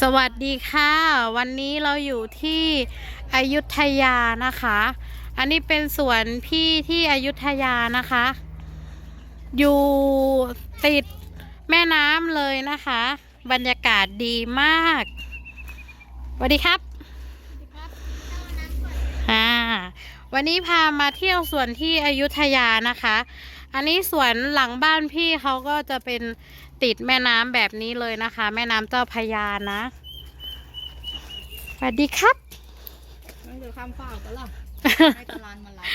สวัสดีค่ะ วันนี้เราอยู่ที่อยุธยานะคะ อันนี้เป็นสวนพี่ที่อยุธยานะคะ อยู่ติดแม่น้ำเลยนะคะ บรรยากาศดีมากสวัสดีครับอ่าวันนี้พามาเที่ยวสวนที่อยุธยานะคะ อันนี้สวนหลังบ้านพี่เขาก็จะเป็น ติดแม่น้ำแบบนี้เลยนะคะ แม่น้ำเจ้าพระยานะสวัสดีครับไม่เดี๋ยวข้ามฝากกันล่ะให้ตลานมารับ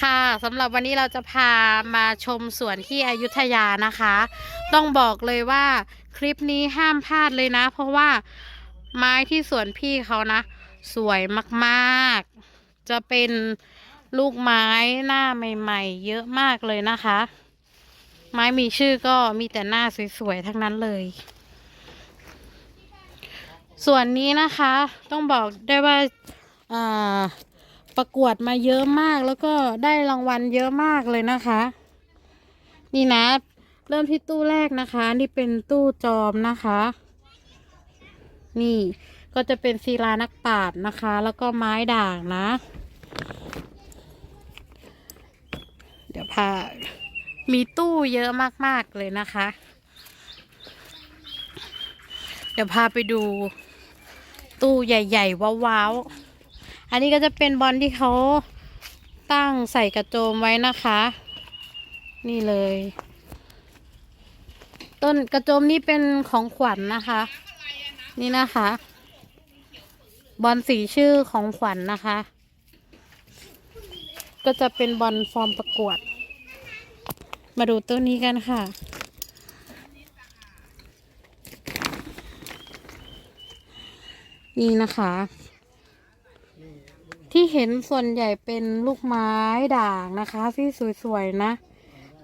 ค่ะสำหรับวันนี้เราจะพามาชมสวนที่อยุธยานะคะ ต้องบอกเลยว่าคลิปนี้ห้ามพลาดเลยนะ เพราะว่าไม้ที่สวนพี่เขานะ สวยมากๆ จะเป็นลูกไม้หน้าใหม่ ๆ เยอะมากเลยนะคะ ไม้มีชื่อก็มีแต่หน้าสวยๆทั้งนั้นเลย ส่วนนี้นะคะ ต้องบอกได้ว่าาประกวดมาเยอะมากแล้วก็ได้รางวัลเยอะมากเลยนะคะ นี่นะ เริ่มที่ตู้แรกนะคะ นี่เป็นตู้จอมนะคะ นี่ก็จะเป็นศิลานักปราชญ์นะคะ แล้วก็ไม้ด่างนะ เดี๋ยวพา มีตู้เยอะมาก ๆ เลยนะคะ เดี๋ยวพาไปดู ตู้ใหญ่ ๆ ว้าวๆ อันนี้ก็จะเป็นบอลที่เขาตั้งใส่กระโจมไว้นะคะ นี่เลย ต้นกระโจมนี่เป็นของขวัญนะคะ นี่นะคะ บอลสีชื่อของขวัญนะคะ ก็จะเป็นบอลฟอร์มประกวด มาดูตัวนี้กันค่ะ นี่นะคะ ที่เห็นส่วนใหญ่เป็นลูกไม้ด่างนะคะ ที่สวยๆนะ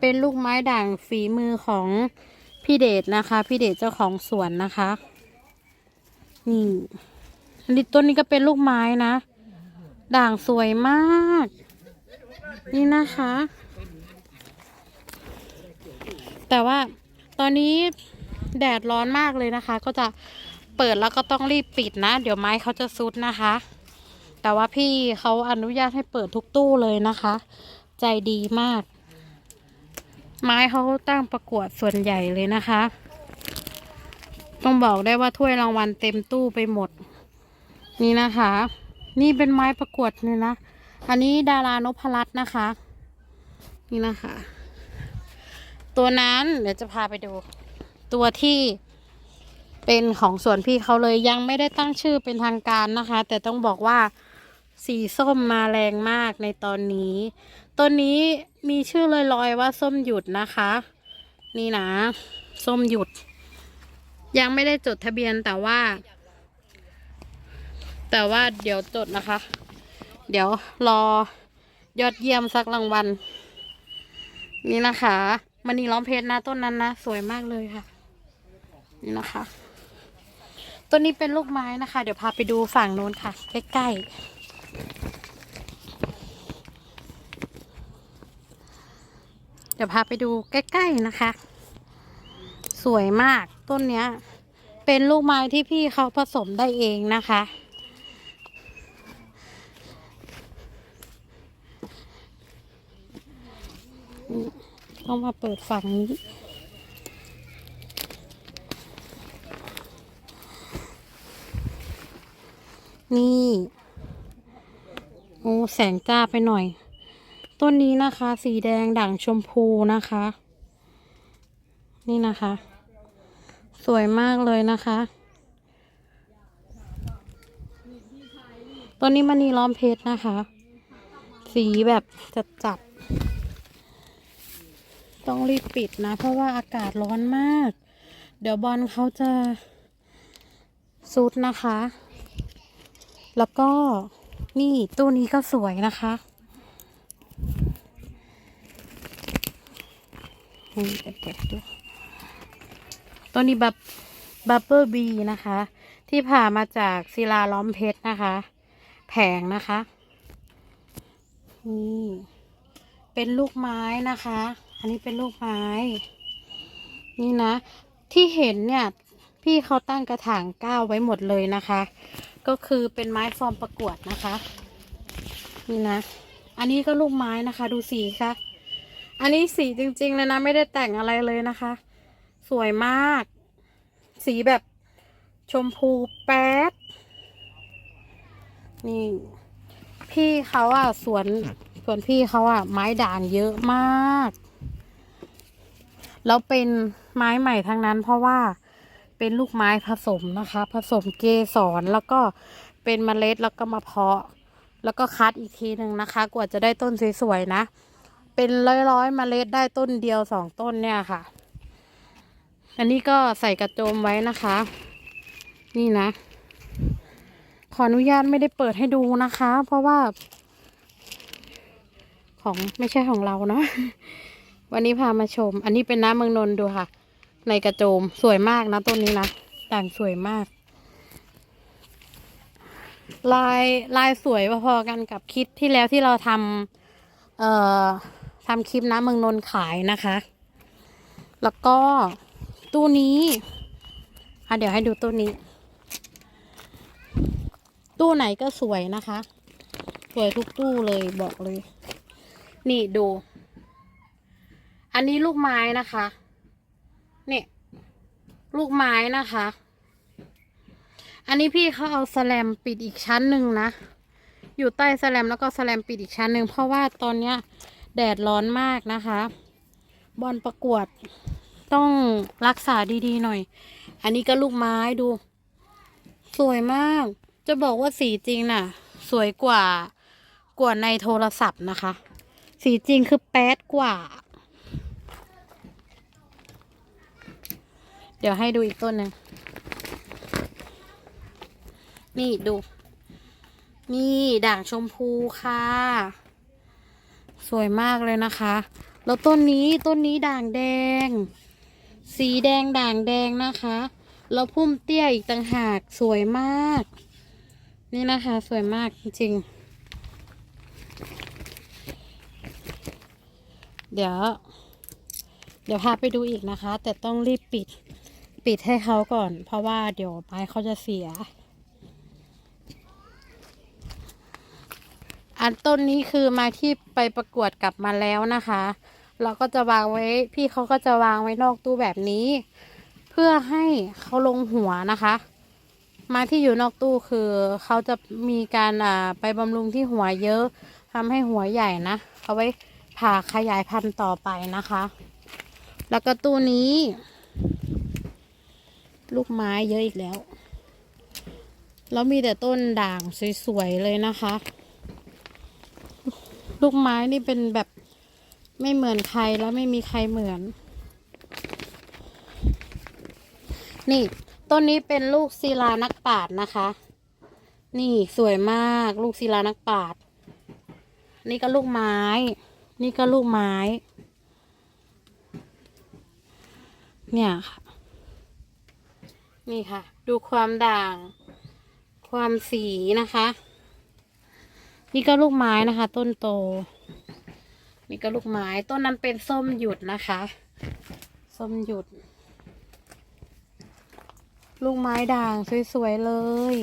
เป็นลูกไม้ด่างฝีมือของพี่เดชนะคะ พี่เดชเจ้าของสวนนะคะนี่อันนี้ต้นนี้ก็เป็นลูกไม้นะ ด่างสวยมาก นี่นะคะ แต่ว่าตอนนี้แดดร้อนมากเลยนะคะ ก็จะเปิดแล้วก็ต้องรีบปิดนะ เดี๋ยวไม้เขาจะซุดนะคะ แต่ว่าพี่เขาอนุญาตให้เปิดทุกตู้เลยนะคะ ใจดีมาก ไม้เขาตั้งประกวดส่วนใหญ่เลยนะคะ ต้องบอกได้ว่าถ้วยรางวัลเต็มตู้ไปหมด นี่นะคะ นี่เป็นไม้ประกวดเลยนะ อันนี้ดารานพรัตน์นะคะ นี่นะคะ ตัวนั้นเดี๋ยวจะพาไปดู ตัวที่เป็นของสวนพี่เขาเลยยังไม่ได้ตั้งชื่อเป็นทางการนะคะ แต่ต้องบอกว่าสีส้มมาแรงมากในตอนนี้ ต้นนี้มีชื่อลอยๆว่าส้มหยุดนะคะ นี่นะ ส้มหยุด ยังไม่ได้จดทะเบียนแต่ว่า แต่ว่าเดี๋ยวจดนะคะ เดี๋ยวรอยอดเยี่ยมสักรางวัลนี่นะคะ มันนี่ล้อมเพชรนะต้นนั้นนะสวยมากเลยค่ะ นี่นะคะต้นนี้เป็นลูกไม้นะคะ เดี๋ยวพาไปดูฝั่งโน้นค่ะ ใกล้ๆเดี๋ยวพาไปดูใกล้ๆนะคะ สวยมากต้นเนี้ย เป็นลูกไม้ที่พี่เขาผสมได้เองนะคะ ต้องมาเปิดฝั่งนี้ นี่ โอ้แสงจ้าไปหน่อย ต้นนี้นะคะ สีแดงด่างชมพูนะคะ นี่นะคะ สวยมากเลยนะคะต้นนี้มณีล้อมเพชรนะคะ สีแบบจัดจัด ต้องรีบปิดนะ เพราะว่าอากาศร้อนมาก เดี๋ยวบอลเขาจะซุดนะคะ แล้วก็นี่ตู้นี้ก็สวยนะคะเปิดดูตัวนี้แบบบับเบิลบีนะคะ ที่ผ่ามาจากศิลาล้อมเพชรนะคะ แผงนะคะ นี่ เป็นลูกไม้นะคะ อันนี้เป็นลูกไม้ นี่นะ ที่เห็นเนี่ย พี่เขาตั้งกระถางก้าวไว้หมดเลยนะคะ ก็คือเป็นไม้ฟอร์มประกวดนะคะ นี่นะ อันนี้ก็ลูกไม้นะคะ ดูสีค่ะ อันนี้สีจริงๆเลยนะ ไม่ได้แต่งอะไรเลยนะคะ สวยมาก สีแบบชมพูแป๊ด นี่ พี่เขาอะสวนสวนพี่เขาอะไม้ด่างเยอะมาก แล้วเป็นไม้ใหม่ทั้งนั้น เพราะว่าเป็นลูกไม้ผสมนะคะ ผสมเกสรแล้วก็เป็นเมล็ดแล้วก็มาเพาะ แล้วก็คัดอีกทีหนึ่งนะคะ กว่าจะได้ต้นสวยๆนะ เป็นร้อยๆเมล็ดได้ต้นเดียวสองต้นเนี่ยค่ะ อันนี้ก็ใส่กระโจมไว้นะคะ นี่นะ ขออนุญาตไม่ได้เปิดให้ดูนะคะ เพราะว่า ของไม่ใช่ของเราเนาะ วันนี้พามาชม อันนี้เป็นน้ำเมืองนนท์ดูค่ะ ในกระโจมสวยมากนะต้นนี้นะต่างสวยมาก ลายลายสวยพอๆกันกับคลิปที่แล้วที่เราทำเอ่อทำคลิปน้ำเมืองนนท์ขายนะคะ แล้วก็ตู้นี้อะเดี๋ยวให้ดูตู้นี้ ตู้ไหนก็สวยนะคะ สวยทุกตู้เลยบอกเลย นี่ดู อันนี้ลูกไม้นะคะเนี่ยลูกไม้นะคะ อันนี้พี่เขาเอาแสแลมปิดอีกชั้นหนึ่งนะ อยู่ใต้แสแลมแล้วก็แสแลมปิดอีกชั้นหนึ่งเพราะว่าตอนเนี้ยแดดร้อนมากนะคะ บอลประกวดต้องรักษาดีๆหน่อย อันนี้ก็ลูกไม้ดู สวยมาก จะบอกว่าสีจริงน่ะ สวยกว่ากว่าในโทรศัพท์นะคะ สีจริงคือแป๊ดกว่า เดี๋ยวให้ดูอีกต้นหนึ่งนี่ดู นี่ด่างชมพูค่ะ สวยมากเลยนะคะ แล้วต้นนี้ต้นนี้ด่างแดง สีแดงด่างแดงนะคะ แล้วพุ่มเตี้ยอีกต่างหากสวยมาก นี่นะคะ สวยมากจริงๆเดี๋ยว เดี๋ยวพาไปดูอีกนะคะ แต่ต้องรีบปิด ปิดให้เขาก่อน เพราะว่าเดี๋ยวไม้เขาจะเสีย อันต้นนี้คือไม้ที่ไปประกวดกลับมาแล้วนะคะ เราก็จะวางไว้ พี่เขาก็จะวางไว้นอกตู้แบบนี้ เพื่อให้เขาลงหัวนะคะไม้ที่อยู่นอกตู้คือเขาจะมีการอ่าไปบำรุงที่หัวเยอะทำให้หัวใหญ่นะเอาไว้ผ่าขยายพันธุ์ต่อไปนะคะ แล้วก็ตู้นี้ ลูกไม้เยอะอีกแล้ว แล้วมีแต่ต้นด่างสวยๆเลยนะคะ ลูกไม้นี่เป็นแบบไม่เหมือนใครแล้วไม่มีใครเหมือน นี่ต้นนี้เป็นลูกศิลานักปาดนะคะ นี่สวยมากลูกศิลานักปาด นี่ก็ลูกไม้ นี่ก็ลูกไม้ เนี่ยค่ะ นี่ค่ะ ดูความด่าง ความสีนะคะ นี่ก็ลูกไม้นะคะ ต้นโต นี่ก็ลูกไม้ต้นนั้นเป็นส้มหยุดนะคะ ส้มหยุด ลูกไม้ด่างสวยๆเลย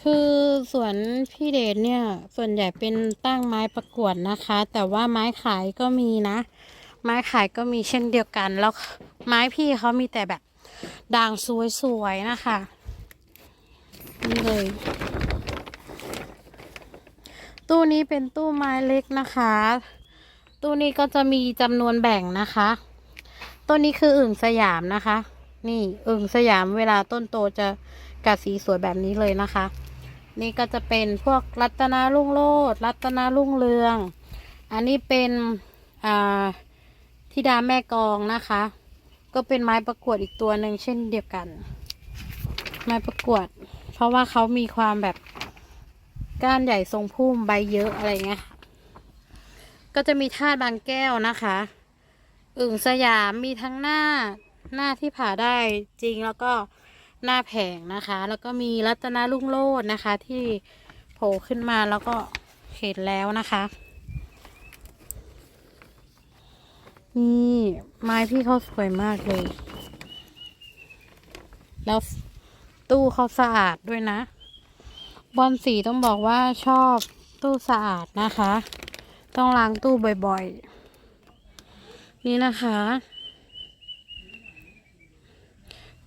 คือสวนพี่เดชเนี่ย ส่วนใหญ่เป็นตั้งไม้ประกวดนะคะ แต่ว่าไม้ขายก็มีนะ ไม้ขายก็มีเช่นเดียวกัน แล้วไม้พี่เขามีแต่แบบด่างสวยๆนะคะนี่เลยตู้นี้เป็นตู้ไม้เล็กนะคะ ตู้นี้ก็จะมีจำนวนแบ่งนะคะต้นนี้คืออึ่งสยามนะคะ นี่อึ่งสยามเวลาต้นโตจะกัดสีสวยแบบนี้เลยนะคะ นี่ก็จะเป็นพวกรัตนาลุ่งโลดรัตนาลุ่งเรือง อันนี้เป็นอ่า ธิดาแม่กองนะคะ ก็เป็นไม้ประกวดอีกตัวหนึ่งเช่นเดียวกัน ไม้ประกวด เพราะว่าเขามีความแบบก้านใหญ่ทรงพุ่มใบเยอะอะไรเงี้ยก็จะมีธาตุบางแก้วนะคะ อึ่งสยามมีทั้งหน้าหน้าที่ผ่าได้จริงแล้วก็หน้าแผงนะคะ แล้วก็มีรัตนาลุ่งโลดนะคะที่โผล่ขึ้นมาแล้วก็เห็นแล้วนะคะ นี่ไม้พี่เขาสวยมากเลย แล้วตู้เขาสะอาดด้วยนะ บอลสีต้องบอกว่าชอบตู้สะอาดนะคะ ต้องล้างตู้บ่อยๆ นี่นะคะ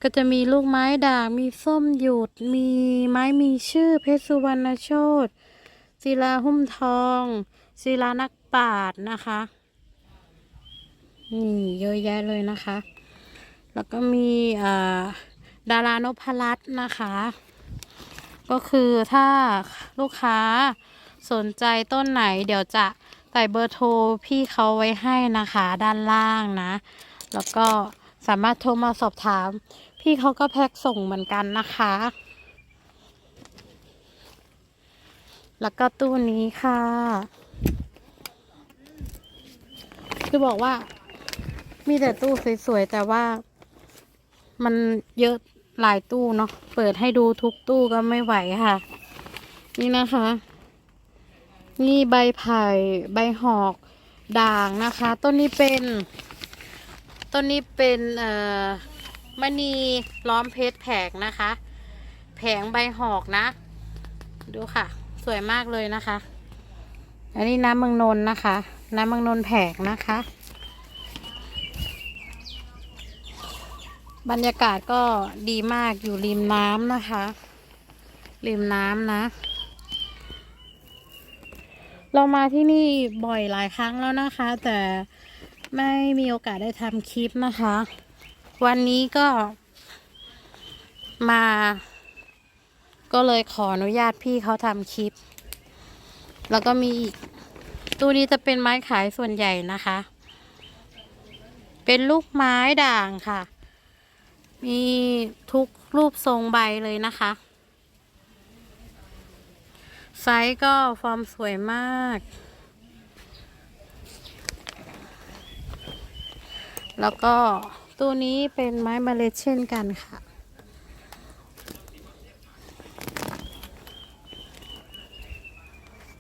ก็จะมีลูกไม้ด่าง มีส้มหยุด มีไม้มีชื่อเพชรสุวรรณโชตศิลาหุ้มทองศิลานักปราดนะคะ นี่เยอะแยะเลยนะคะ แล้วก็มีดารานพรัตน์นะคะ ก็คือถ้าลูกค้าสนใจต้นไหนเดี๋ยวจะใส่เบอร์โทรพี่เขาไว้ให้นะคะด้านล่างนะ แล้วก็สามารถโทรมาสอบถาม พี่เขาก็แพ็คส่งเหมือนกันนะคะ แล้วก็ตู้นี้ค่ะ คือบอกว่า มีแต่ตู้สวยๆ แต่ว่า มันเยอะหลายตู้เนาะ เปิดให้ดูทุกตู้ก็ไม่ไหวค่ะ นี่นะคะ นี่ใบไผ่ใบหอกด่างนะคะ ต้นนี้เป็น ต้นนี้เป็นเอ่อมณีล้อมเพชรแผงนะคะ แผงใบหอกนะ ดูค่ะ สวยมากเลยนะคะ อันนี้น้ำเมืองนนนะคะ น้ำเมืองนนแผงนะคะ บรรยากาศก็ดีมากอยู่ริมน้ำนะคะ ริมน้ำนะ เรามาที่นี่บ่อยหลายครั้งแล้วนะคะ แต่ไม่มีโอกาสได้ทำคลิปนะคะ วันนี้ก็มา ก็เลยขออนุญาตพี่เขาทำคลิป แล้วก็มีตู้นี้จะเป็นไม้ขายส่วนใหญ่นะคะ เป็นลูกไม้ด่างค่ะ มีทุกรูปทรงใบเลยนะคะ ไซส์ก็ฟอร์มสวยมาก แล้วก็ตู้นี้เป็นไม้เมล็ดเช่นกันค่ะ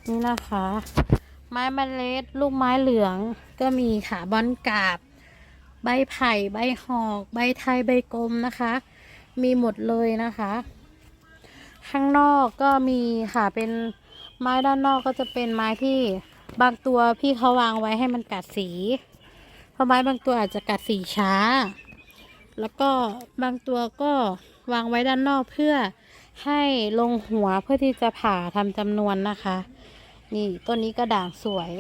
นี่นะคะ ไม้เมล็ดลูกไม้เหลืองก็มีค่ะบอนกาบ ใบไผ่ใบหอกใบไทยใบกลมนะคะ มีหมดเลยนะคะ ข้างนอกก็มีค่ะเป็นไม้ด้านนอกก็จะเป็นไม้ที่บางตัวพี่เขาวางไว้ให้มันกัดสี เพราะไม้บางตัวอาจจะกัดสีช้า แล้วก็บางตัวก็วางไว้ด้านนอกเพื่อให้ลงหัวเพื่อที่จะผ่าทำจำนวนนะคะ นี่ต้นนี้ก็ด่างสวย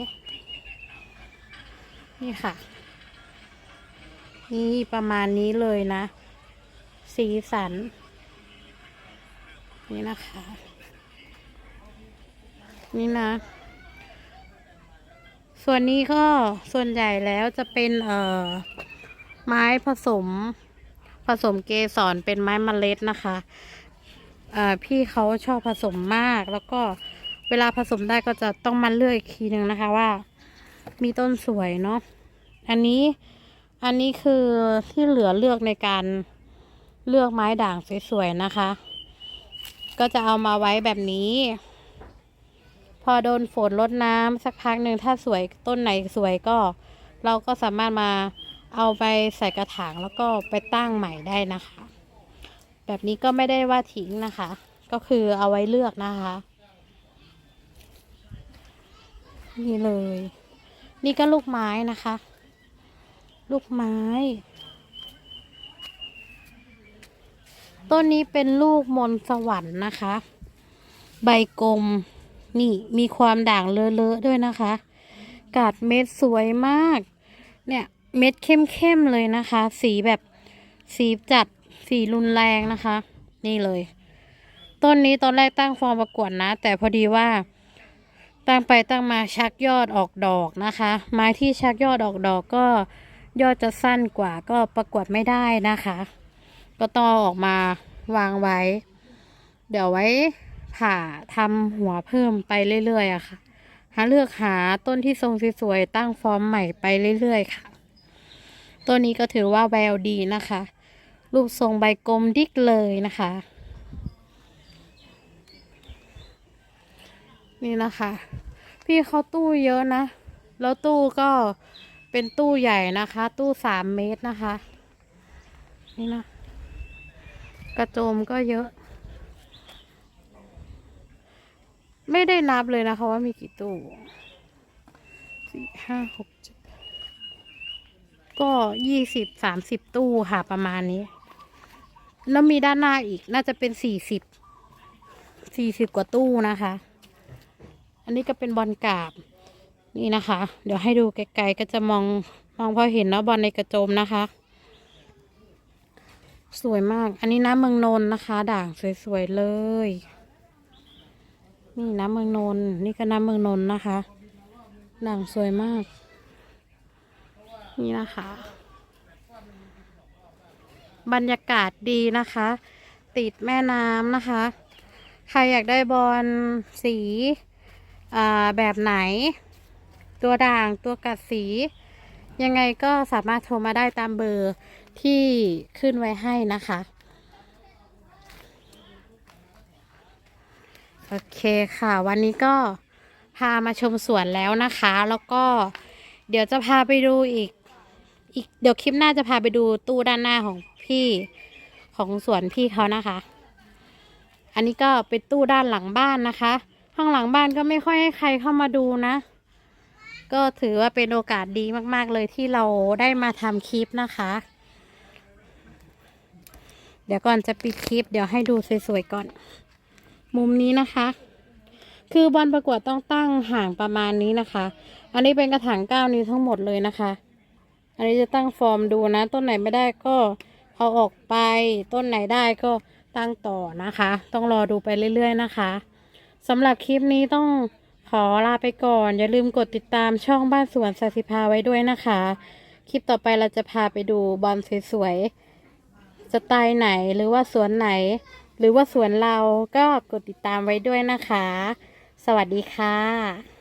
นี่ค่ะ นี่ประมาณนี้เลยนะ สีสัน นี่นะคะ นี่นะ ส่วนนี้ก็ส่วนใหญ่แล้วจะเป็นเอ่อไม้ผสม ผสมเกสรเป็นไม้มเมล็ดนะคะเอ่อพี่เขาชอบผสมมาก แล้วก็เวลาผสมได้ก็จะต้องมาเลือกอีกทีหนึ่งนะคะว่า มีต้นสวยเนาะอันนี้ อันนี้คือที่เหลือเลือกในการเลือกไม้ด่างสวยๆนะคะ ก็จะเอามาไว้แบบนี้ พอโดนฝนลดน้ำสักพักหนึ่งถ้าสวยต้นไหนสวยก็ เราก็สามารถมาเอาไปใส่กระถางแล้วก็ไปตั้งใหม่ได้นะคะ แบบนี้ก็ไม่ได้ว่าทิ้งนะคะ ก็คือเอาไว้เลือกนะคะ นี่เลย นี่ก็ลูกไม้นะคะ ลูกไม้ ต้นนี้เป็นลูกมนสวรรค์นะคะ ใบกลม นี่มีความด่างเลอะๆด้วยนะคะ กาดเม็ดสวยมาก เนี่ยเม็ดเข้มๆเลยนะคะ สีแบบสีจัดสีรุนแรงนะคะ นี่เลย ต้นนี้ตอนแรกตั้งฟอร์มประกวดนะ แต่พอดีว่า ตั้งไปตั้งมาชักยอดออกดอกนะคะ ไม้ที่ชักยอดออกดอกก็ ยอดจะสั้นกว่าก็ประกวดไม่ได้นะคะ ก็ต้องออกมาวางไว้ เดี๋ยวไว้ผ่าทำหัวเพิ่มไปเรื่อยๆอะค่ะ หาเลือกหาต้นที่ทรงสวยๆตั้งฟอร์มใหม่ไปเรื่อยๆค่ะต้นนี้ก็ถือว่าแววดีนะคะ รูปทรงใบกลมดิกเลยนะคะ นี่นะคะ พี่เขาตู้เยอะนะ แล้วตู้ก็ เป็นตู้ใหญ่นะคะ ตู้สามเมตรนะคะ นี่นะ กระโจมก็เยอะ ไม่ได้นับเลยนะคะว่ามีกี่ตู้สี่ห้าหกเจ็ดก็ยี่สิบสามสิบตู้ค่ะประมาณนี้ แล้วมีด้านหน้าอีกน่าจะเป็นสี่สิบสี่สิบกว่าตู้นะคะ อันนี้ก็เป็นบอลกาบ นี่นะคะ เดี๋ยวให้ดูไกลๆก็จะมองมองพอเห็นเนาะบอลในกระโจมนะคะ สวยมาก อันนี้น้ำเมืองนนท์นะคะ ด่างสวยๆเลย นี่น้ำเมืองนนท์นี่ก็น้ำเมืองนนท์นะคะ ด่างสวยมาก นี่นะคะ บรรยากาศดีนะคะ ติดแม่น้ำนะคะ ใครอยากได้บอลสีแบบไหน ตัวด่างตัวกัดสี ยังไงก็สามารถโทรมาได้ตามเบอร์ที่ขึ้นไว้ให้นะคะ โอเคค่ะ วันนี้ก็พามาชมสวนแล้วนะคะ แล้วก็เดี๋ยวจะพาไปดูอีกอีกเดี๋ยวคลิปหน้าจะพาไปดูตู้ด้านหน้าของพี่ของสวนพี่เขานะคะ อันนี้ก็เป็นตู้ด้านหลังบ้านนะคะข้างหลังบ้านก็ไม่ค่อยให้ใครเข้ามาดูนะ ก็ถือว่าเป็นโอกาสดีมาก ๆ เลยที่เราได้มาทำคลิปนะคะ เดี๋ยวก่อนจะปิดคลิป เดี๋ยวให้ดูสวย ๆ ก่อน มุมนี้นะคะ คือบอลประกวดต้องตั้งห่างประมาณนี้นะคะ อันนี้เป็นกระถางก้านิ้วทั้งหมดเลยนะคะ อันนี้จะตั้งฟอร์มดูนะ ต้นไหนไม่ได้ก็เอาออกไป ต้นไหนได้ก็ตั้งต่อนะคะ ต้องรอดูไปเรื่อย ๆ นะคะสำหรับคลิปนี้ต้อง ขอลาไปก่อน อย่าลืมกดติดตามช่องบ้านสวนสัสิภาไว้ด้วยนะคะ คลิปต่อไปเราจะพาไปดูบอลสวยๆสไตล์ไหนหรือว่าสวนไหน หรือว่าสวนเราก็กดติดตามไว้ด้วยนะคะ สวัสดีค่ะ